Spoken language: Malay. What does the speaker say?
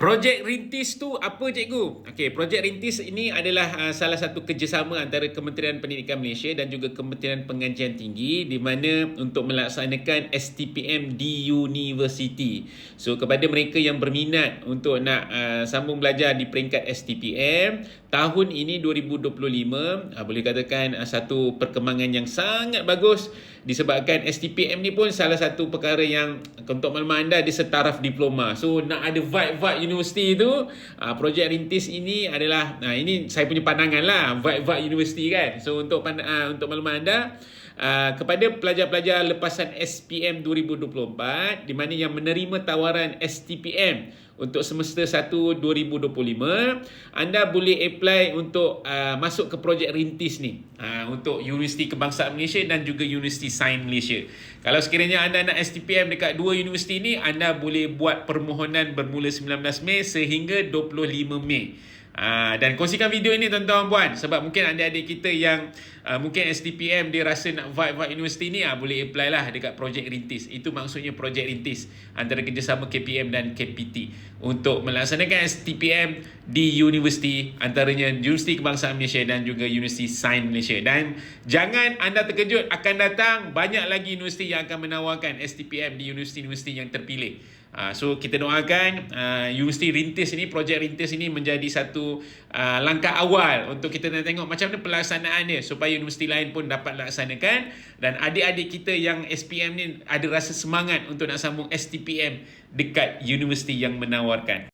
Projek Rintis tu apa cikgu? Okey, Projek Rintis ini adalah uh, salah satu kerjasama antara Kementerian Pendidikan Malaysia dan juga Kementerian Pengajian Tinggi di mana untuk melaksanakan STPM di university. So kepada mereka yang berminat untuk nak uh, sambung belajar di peringkat STPM, tahun ini 2025 uh, boleh katakan uh, satu perkembangan yang sangat bagus disebabkan STPM ni pun salah satu perkara yang untuk maklumat anda dia setaraf diploma. So nak ada vibe-vibe universiti tu uh, projek rintis ini adalah uh, ini saya punya pandangan lah vibe-vibe universiti kan so untuk uh, untuk maklumat anda Uh, kepada pelajar-pelajar lepasan SPM 2024 di mana yang menerima tawaran STPM untuk semester 1 2025 anda boleh apply untuk uh, masuk ke projek rintis ni. Uh, untuk Universiti Kebangsaan Malaysia dan juga Universiti Sains Malaysia. Kalau sekiranya anda nak STPM dekat dua universiti ni anda boleh buat permohonan bermula 19 Mei sehingga 25 Mei Uh, dan kongsikan video ini tuan-tuan puan. Sebab mungkin adik-adik kita yang uh, mungkin STPM dia rasa nak vibe-vibe universiti ni uh, boleh apply lah dekat projek rintis. Itu maksudnya projek rintis antara kerjasama KPM dan KPT untuk melaksanakan STPM di universiti antaranya Universiti Kebangsaan Malaysia dan juga Universiti Sains Malaysia. Dan jangan anda terkejut akan datang banyak lagi universiti yang akan menawarkan STPM di universiti-universiti yang terpilih Uh, so kita doakan uh, Universiti Rintis ini, projek Rintis ini menjadi satu uh, langkah awal untuk kita nak tengok macam mana pelaksanaan dia supaya universiti lain pun dapat laksanakan dan adik-adik kita yang SPM ni ada rasa semangat untuk nak sambung STPM dekat universiti yang menawarkan.